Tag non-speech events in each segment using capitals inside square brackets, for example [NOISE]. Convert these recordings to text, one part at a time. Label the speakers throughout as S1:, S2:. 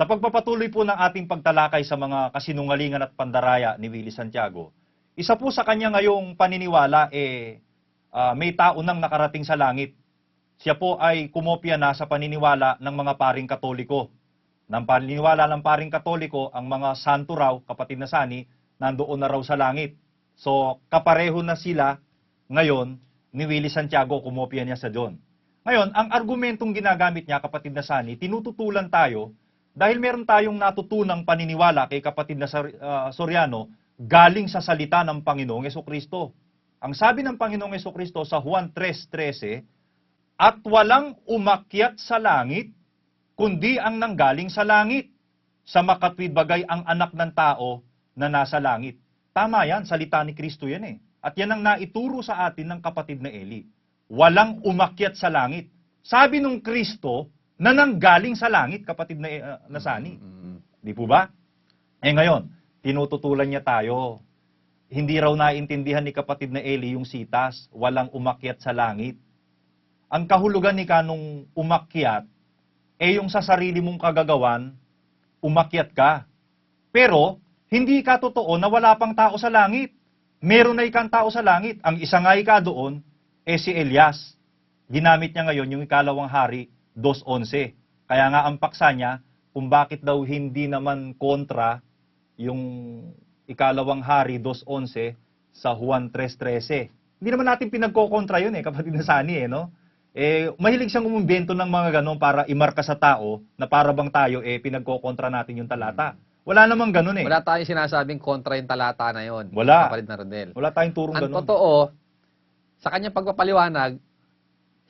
S1: Sa pagpapatuloy po ng ating pagtalakay sa mga kasinungalingan at pandaraya ni Willie Santiago, isa po sa kanya ngayong paniniwala eh ah, may tao nang nakarating sa langit. Siya po ay kumopya na sa paniniwala ng mga paring katoliko. Ng paniniwala ng paring katoliko, ang mga santo raw, kapatid na sani, nandoon na raw sa langit. So, kapareho na sila ngayon ni Willie Santiago, kumopya niya sa John. Ngayon, ang argumentong ginagamit niya, kapatid na Sani, tinututulan tayo dahil meron tayong natutunang paniniwala kay kapatid na ah, Soriano galing sa salita ng Panginoong Yeso Kristo. Ang sabi ng Panginoong Yeso Kristo sa Juan 3.13, At walang umakyat sa langit, kundi ang nanggaling sa langit. Sa makatwid bagay ang anak ng tao na nasa langit. Tama yan, salita ni Kristo yan eh. At yan ang naituro sa atin ng kapatid na Eli. Walang umakyat sa langit. Sabi nung Kristo na nanggaling sa langit, kapatid na, uh, na Sani.
S2: Mm.
S1: Di po ba? Eh ngayon, tinututulan niya tayo. Hindi raw naintindihan ni kapatid na Eli yung sitas, walang umakyat sa langit. Ang kahulugan ni kanong umakyat, eh yung sa sarili mong kagagawan, umakyat ka. Pero, hindi ka totoo na wala pang tao sa langit. Meron na ikang tao sa langit. Ang isa nga ika doon, eh si Elias. Ginamit niya ngayon yung ikalawang hari, 2.11. Kaya nga ang paksa niya, kung bakit daw hindi naman kontra yung ikalawang hari, 2.11, sa Juan 3.13. Hindi naman natin pinagkokontra yun eh, kapatid na Sani eh, no? Eh, mahilig siyang umumbento ng mga ganon para imarka sa tao na para bang tayo eh pinagkokontra natin yung talata. Wala namang ganon eh.
S2: Wala tayong sinasabing kontra yung talata na yon.
S1: Wala.
S2: Kapatid na Rodel.
S1: Wala tayong turong
S2: Ang
S1: ganon.
S2: totoo, sa kanyang pagpapaliwanag,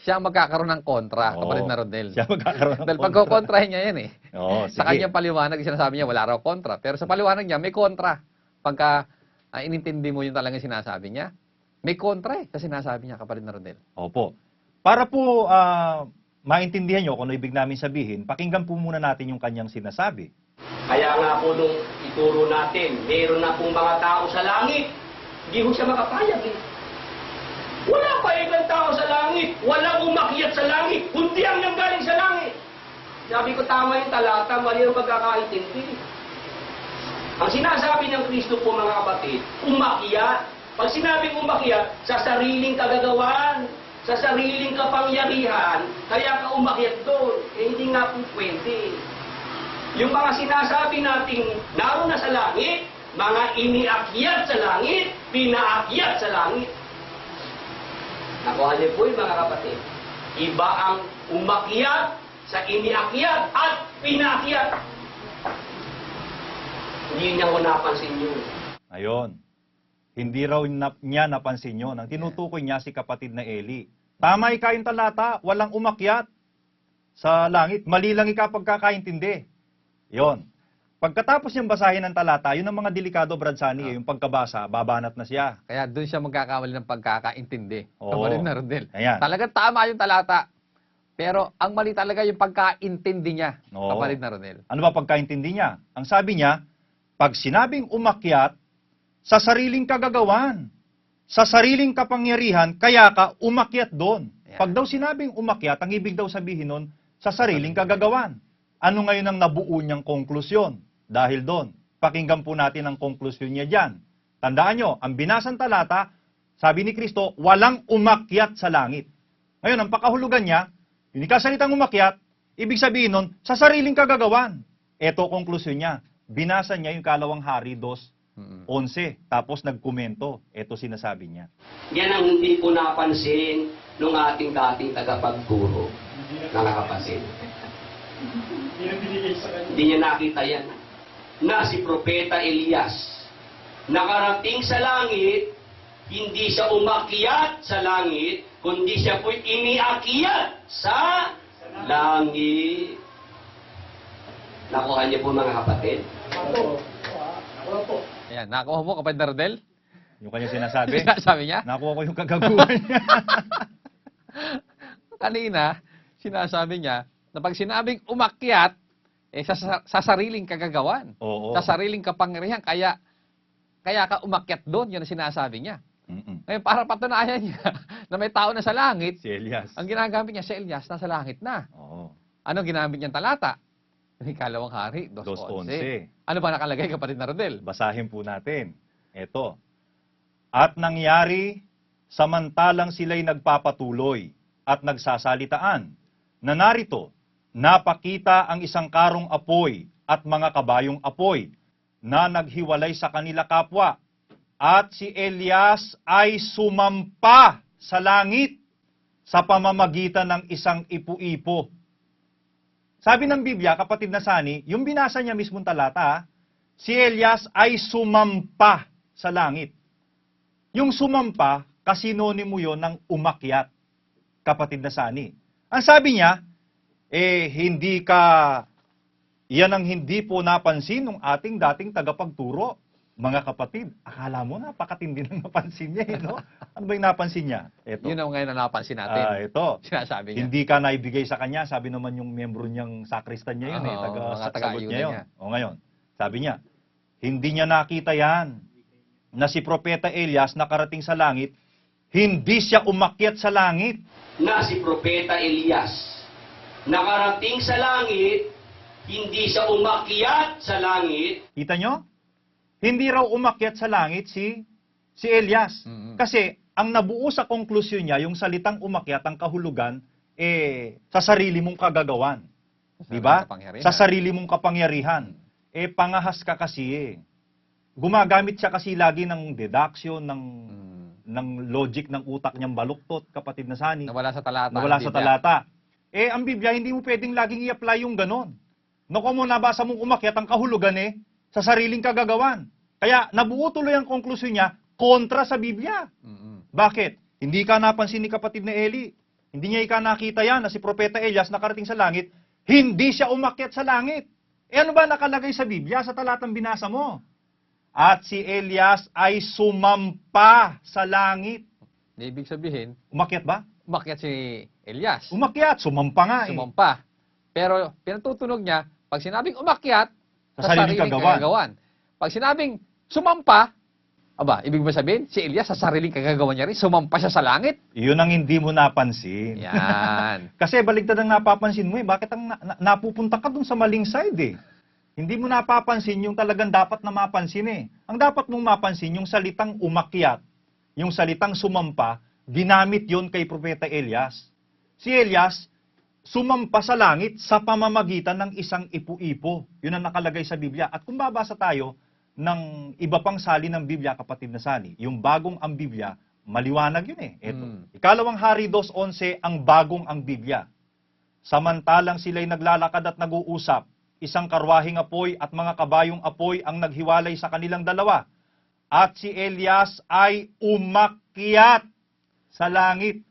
S2: siya ang magkakaroon ng kontra,
S1: Oo.
S2: kapatid na Rodel.
S1: Siya magkakaroon ng
S2: Dahil
S1: kontra.
S2: pagkokontrahin niya yan eh.
S1: Oo,
S2: Sa
S1: sige.
S2: kanyang paliwanag, sinasabi niya wala raw kontra. Pero sa paliwanag niya, may kontra. Pagka ah, inintindi mo yung talagang sinasabi niya, may kontra eh sa sinasabi niya, kapatid na Rodel.
S1: Opo. Para po ah, maintindihan nyo kung ano ibig namin sabihin, pakinggan po muna natin yung kanyang sinasabi.
S3: Kaya nga po nung ituro natin, meron na pong mga tao sa langit. Hindi ho siya makapayag eh. Wala pa ibang tao sa langit. Walang umakyat sa langit, kundi ang nanggaling sa langit. Sabi ko, tama yung talata, mali yung pagkakaintindi. Ang sinasabi ng Kristo po mga kapatid, umakyat. Pag sinabing umakyat, sa sariling kagagawan, sa sariling kapangyarihan, kaya ka umakyat doon. Eh, hindi nga po pwede. Yung mga sinasabi nating naroon na sa langit, mga iniakyat sa langit, pinaakyat sa langit. Nakuha niyo po mga kapatid. Iba ang umakyat sa iniakyat at pinaakyat. Hindi niya ko napansin yun.
S1: Ayon. Hindi raw niya napansin yun. Ang tinutukoy niya si kapatid na Eli. Tama ika yung talata, walang umakyat sa langit. Mali lang ika pagkakaintindi. Yon. Pagkatapos niyang basahin ng talata, yun ang mga delikado, Brad Sani, eh, yung pagkabasa, babanat na siya.
S2: Kaya doon siya magkakamali ng pagkakaintindi.
S1: Oo.
S2: Kapatid na Rodel.
S1: Ayan.
S2: Talagang tama yung talata. Pero ang mali talaga yung pagkaintindi niya,
S1: Oo.
S2: kapatid na Rodel.
S1: Ano ba pagkaintindi niya? Ang sabi niya, pag sinabing umakyat, sa sariling kagagawan, sa sariling kapangyarihan, kaya ka umakyat doon. Pag daw sinabing umakyat, ang ibig daw sabihin nun, sa sariling kagagawan. Ano ngayon ang nabuo niyang konklusyon? Dahil doon, pakinggan po natin ang konklusyon niya dyan. Tandaan nyo, ang binasang talata, sabi ni Kristo, walang umakyat sa langit. Ngayon, ang pakahulugan niya, yung ikasalitang umakyat, ibig sabihin nun, sa sariling kagagawan. Ito konklusyon niya. Binasa niya yung kalawang hari 2,
S2: Mm.
S1: 11, tapos nagkomento. Ito sinasabi niya.
S3: Yan ang hindi po napansin nung ating dating tagapagturo. Nakakapansin. Hindi niya nakita yan. Na si Propeta Elias, nakarating sa langit, hindi siya umakyat sa langit, kundi siya po'y iniakyat sa langit. Nakuha niyo po mga kapatid.
S2: Ayan, nakuha mo, kapatid na Rodel?
S1: Yung kanya sinasabi, [LAUGHS]
S2: Sinasabi niya?
S1: nakuha ko yung kagaguhan niya. [LAUGHS]
S2: Kanina, sinasabi niya na pag sinabing umakyat, eh, sa, sa, sa sariling kagagawan,
S1: Oo.
S2: sa sariling kapangyarihan, kaya kaya ka umakyat doon, yun ang sinasabi niya.
S1: Mm-mm.
S2: Ngayon, para patunayan niya [LAUGHS] na may tao na sa langit,
S1: Si Elias.
S2: ang ginagamit niya si Elias, nasa langit na.
S1: Oo.
S2: Ano ginamit niyang talata? Ikalawang hari, 2.11.
S1: 2.11.
S2: Ano ba nakalagay, kapatid na Rodel?
S1: Basahin po natin. Ito. At nangyari, samantalang sila'y nagpapatuloy at nagsasalitaan, na narito, napakita ang isang karong apoy at mga kabayong apoy na naghiwalay sa kanila kapwa. At si Elias ay sumampa sa langit sa pamamagitan ng isang ipu-ipo. Sabi ng Biblia, kapatid na Sani, yung binasa niya mismong talata, si Elias ay sumampa sa langit. Yung sumampa, kasinonimo yon ng umakyat, kapatid na Sani. Ang sabi niya, eh, hindi ka, yan ang hindi po napansin ng ating dating tagapagturo. Mga kapatid, akala mo napakatindi ng napansin niya, eh, no? [LAUGHS] Ano ba yung napansin niya? Ito.
S2: Yun ang ngayon na napansin natin.
S1: Ah, ito. [LAUGHS]
S2: Sinasabi niya.
S1: Hindi ka naibigay sa kanya, sabi naman yung membro niyang sakristan niya yun, eh,
S2: Oo,
S1: taga,
S2: mga
S1: sagot
S2: taga-ayuda
S1: niya yun.
S2: niya.
S1: O ngayon, sabi niya, hindi niya nakita yan na si Propeta Elias nakarating sa langit, hindi siya umakyat sa langit.
S3: na si Propeta Elias. Nakarating sa langit, hindi siya umakyat sa langit,
S1: Kita nyo? Hindi raw umakyat sa langit si si Elias.
S2: Mm-mm.
S1: Kasi ang nabuo sa konklusyon niya, yung salitang umakyat, ang kahulugan, eh, sa sarili mong kagagawan.
S2: Sa
S1: Di ba? Sa sarili mong kapangyarihan. Eh, pangahas ka kasi eh. Gumagamit siya kasi lagi ng deduction, ng,
S2: Mm.
S1: ng logic ng utak niyang baluktot, kapatid na sani.
S2: Nawala sa talata.
S1: Nawala sa talata. Eh, ang Biblia, hindi mo pwedeng laging i-apply yung ganon. No, kung mo nabasa mong umakyat, ang kahulugan eh, sa sariling kagagawan. Kaya, nabuo tuloy ang konklusyon niya, kontra sa Biblia.
S2: Mm-mm.
S1: Bakit? Hindi ka napansin ni kapatid na Eli. Hindi niya ika nakita yan na si Propeta Elias nakarating sa langit, hindi siya umakyat sa langit. Eh ano ba nakalagay sa Biblia sa talatang binasa mo? At si Elias ay sumampa sa langit.
S2: Ibig sabihin,
S1: Umakyat ba?
S2: umakyat si Elias.
S1: Umakyat, sumampa nga eh.
S2: Sumampa. Pero pinatutunog niya, pag sinabing umakyat,
S1: Sa sariling kagawan.
S2: Pag sinabing sumampa, aba, ibig ba sabihin, si Elias sa sariling kagagawan niya rin, sumampa siya sa langit?
S1: Iyon ang hindi mo napansin.
S2: Yan. [LAUGHS]
S1: Kasi baligtad ang napapansin mo eh. Bakit ang na- na- napupunta ka dun sa maling side eh? Hindi mo napapansin yung talagang dapat na mapansin eh. Ang dapat mong mapansin yung salitang umakyat, yung salitang sumampa, ginamit yon kay Propeta Elias. Si Elias, sumampa sa langit sa pamamagitan ng isang ipu-ipo. Yun ang nakalagay sa Biblia. At kung babasa tayo ng iba pang sali ng Biblia, kapatid na sali, yung bagong ang Biblia, maliwanag yun eh. Ito.
S2: Mm.
S1: Ikalawang hari 2.11, ang bagong ang Biblia. Samantalang sila'y naglalakad at nag-uusap, isang karwahing apoy at mga kabayong apoy ang naghiwalay sa kanilang dalawa. At si Elias ay umakyat sa langit.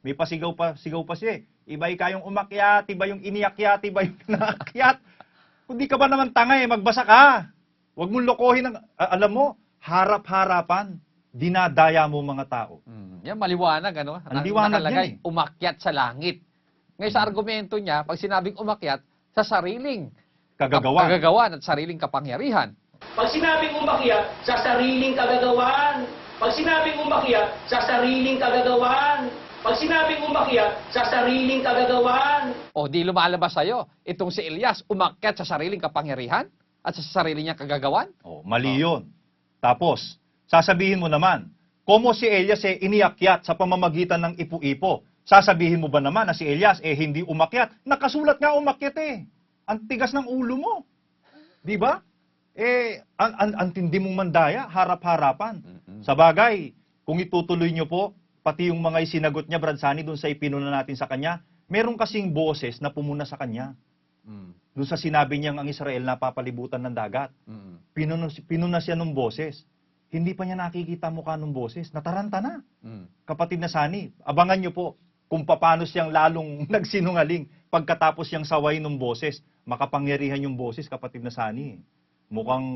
S1: May pasigaw pa, sigaw pa siya eh. Iba kayong umakyat, iba yung iniakyat, iba yung [LAUGHS] pinaakyat. Kung di ka ba naman tanga eh, magbasa ka. Huwag mong lokohin ng, a- alam mo, harap-harapan, dinadaya mo mga tao.
S2: Mm, yan maliwanag ano?
S1: Ang
S2: Na-
S1: liwanag yan eh.
S2: umakyat sa langit. Ngayon sa argumento niya, pag sinabing umakyat, sa sariling
S1: Kagagawan.
S2: kagagawan at sariling kapangyarihan.
S3: Pag sinabing umakyat, sa sariling kagagawan. Pag sinabing umakyat, sa sariling kagagawan. Pag sinabing umakyat, sa sariling kagagawan.
S2: O di lumalabas sa'yo, itong si Elias umakyat sa sariling kapangyarihan at sa sarili niyang kagagawan?
S1: Oh, mali yun. Tapos, sasabihin mo naman, komo si Elias eh iniakyat sa pamamagitan ng ipu-ipo. Sasabihin mo ba naman na si Elias eh hindi umakyat? Nakasulat nga umakyat eh. Ang tigas ng ulo mo. Di ba? Eh, ang, ang, ang tindi mong mandaya, harap-harapan. Sa bagay, kung itutuloy nyo po, pati yung mga isinagot niya, Brad Sani, doon sa ipinuna natin sa kanya, meron kasing boses na pumuna sa kanya.
S2: Mm,
S1: Doon sa sinabi niyang ang Israel na papalibutan ng dagat
S2: mm,
S1: pinuna, pinuna siya ng boses. Hindi pa niya nakikita mukha ng boses. Nataranta na.
S2: mm.
S1: Kapatid na Sani, abangan niyo po kung paano siyang lalong [LAUGHS] nagsinungaling pagkatapos siyang saway ng boses. Makapangyarihan yung boses, kapatid na Sani. Mukhang,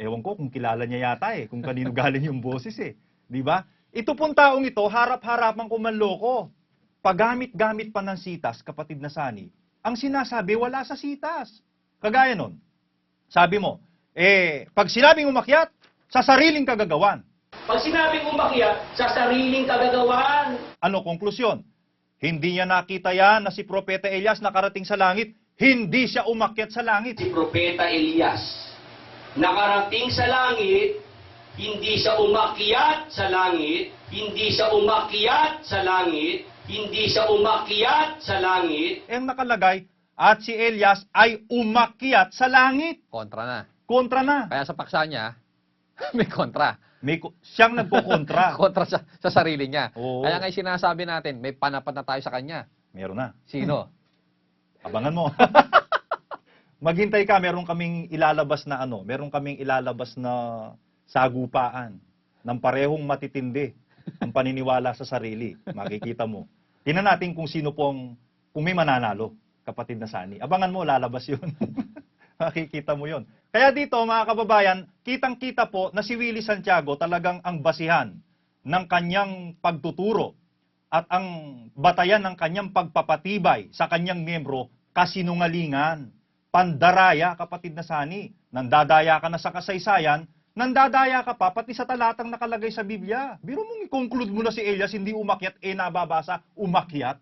S1: ewan ko kung kilala niya yata eh, kung kanino [LAUGHS] galing yung boses eh. Di ba? Ito pong taong ito, harap-harapan ko manloko. Pagamit-gamit pa ng sitas, kapatid na Sani, ang sinasabi, wala sa sitas. Kagaya nun, sabi mo, eh, pag sinabing umakyat, sa sariling kagagawan.
S3: Pag sinabing umakyat, sa sariling kagagawan.
S1: Ano konklusyon? Hindi niya nakita yan na si Propeta Elias nakarating sa langit, hindi siya umakyat sa langit.
S3: si Propeta Elias. Nakarating sa langit, hindi siya umakyat sa langit, hindi siya umakyat sa langit, hindi siya umakyat sa langit,
S1: ang nakalagay, at si Elias ay umakyat sa langit.
S2: Kontra na.
S1: Kontra na.
S2: Kaya sa paksa niya, [LAUGHS] may kontra.
S1: May, ko- siyang nagkukontra. [LAUGHS]
S2: kontra sa, sa sarili niya.
S1: Oo.
S2: Kaya nga yung sinasabi natin, may panapat na tayo sa kanya.
S1: Meron na.
S2: Sino? [LAUGHS]
S1: Abangan mo. Maghintay ka, meron kaming ilalabas na ano, meron kaming ilalabas na sagupaan ng parehong matitindi ang paniniwala sa sarili. Makikita mo. Tingnan natin kung sino pong, kung may mananalo, kapatid na Sani. Abangan mo, lalabas yun. [LAUGHS] Makikita mo yun. Kaya dito, mga kababayan, kitang-kita po na si Willie Santiago talagang ang basihan ng kanyang pagtuturo at ang batayan ng kanyang pagpapatibay sa kanyang miyembro, kasinungalingan, pandaraya, kapatid na sani. Nandadaya ka na sa kasaysayan, nandadaya ka pa pati sa talatang nakalagay sa Biblia. Biro mong i-conclude mo na si Elias hindi umakyat, eh nababasa, umakyat,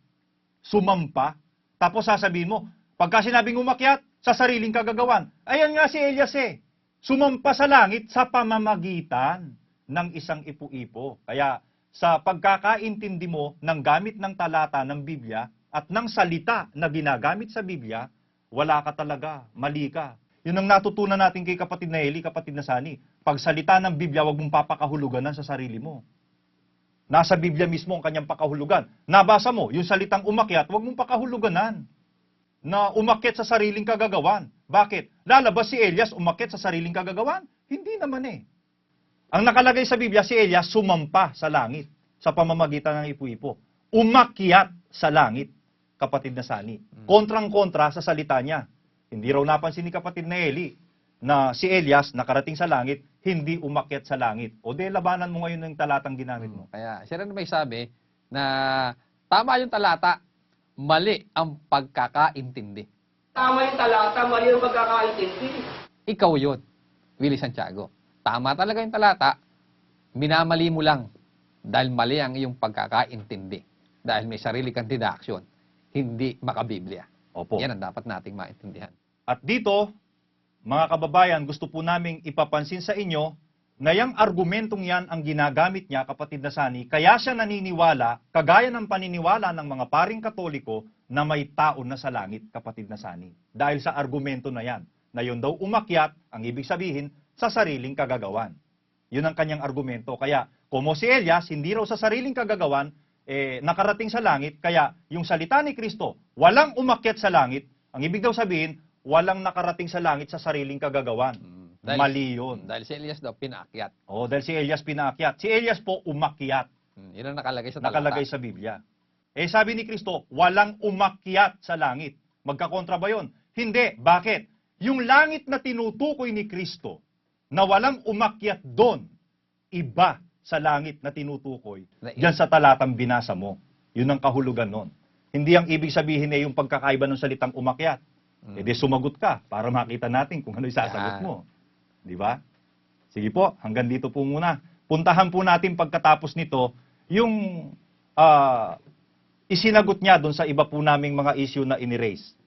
S1: sumampa. Tapos sasabihin mo, pagka sinabing umakyat, sa sariling kagagawan. Ayan nga si Elias eh. Sumampa sa langit sa pamamagitan ng isang ipu-ipo. Kaya sa pagkakaintindi mo ng gamit ng talata ng Biblia at ng salita na ginagamit sa Biblia, wala ka talaga, mali ka. Yun ang natutunan natin kay kapatid na Eli, kapatid na Sani. Pag salita ng Biblia, wag mong papakahuluganan sa sarili mo. Nasa Biblia mismo ang kanyang pakahulugan. Nabasa mo, yung salitang umakyat, wag mong pakahuluganan na umakyat sa sariling kagagawan. Bakit? Lalabas si Elias umakyat sa sariling kagagawan? Hindi naman eh. Ang nakalagay sa Biblia, si Elias sumampa sa langit sa pamamagitan ng ipu-ipo. Umakyat sa langit, kapatid na Sani. Kontrang-kontra sa salita niya. Hindi raw napansin ni kapatid na Eli na si Elias nakarating sa langit, hindi umakyat sa langit. O de, labanan mo ngayon ng talatang ginamit mo.
S2: Kaya siya rin may sabi na tama yung talata, mali ang pagkakaintindi.
S3: tama yung talata, mali ang pagkakaintindi.
S2: Ikaw yun, Willie Santiago. Tama talaga yung talata, minamali mo lang dahil mali ang iyong pagkakaintindi. Dahil may sarili kang deduction, hindi makabiblia.
S1: Opo.
S2: Yan ang dapat nating maintindihan.
S1: At dito, mga kababayan, gusto po naming ipapansin sa inyo na yung argumentong yan ang ginagamit niya, kapatid na Sani, kaya siya naniniwala, kagaya ng paniniwala ng mga paring katoliko, na may tao na sa langit, kapatid na Sani. Dahil sa argumento na yan, na yun daw umakyat, ang ibig sabihin, sa sariling kagagawan. Yun ang kanyang argumento. Kaya, como si Elias, hindi raw sa sariling kagagawan, eh, nakarating sa langit, kaya yung salita ni Kristo, walang umakyat sa langit, ang ibig daw sabihin, walang nakarating sa langit sa sariling kagagawan.
S2: Mm.
S1: Mali yun.
S2: Dahil si Elias daw pinaakyat.
S1: Oh, dahil si Elias pinaakyat. Si Elias po umakyat,
S2: Mm. Yun ang nakalagay sa talata.
S1: nakalagay sa Biblia. Eh sabi ni Kristo, walang umakyat sa langit. Magkakontra ba yun? Hindi. Bakit? Yung langit na tinutukoy ni Kristo, na walang umakyat doon, iba sa langit na tinutukoy,
S2: Na-
S1: dyan sa talatang binasa mo. Yun ang kahulugan nun. Hindi ang ibig sabihin eh yung pagkakaiba ng salitang umakyat.
S2: Mm.
S1: E di sumagot ka para makita natin kung ano yung sasagot
S2: Yan.
S1: mo. Di ba? Sige po, hanggang dito po muna. Puntahan po natin pagkatapos nito yung ah, isinagot niya doon sa iba po naming mga issue na iniraise.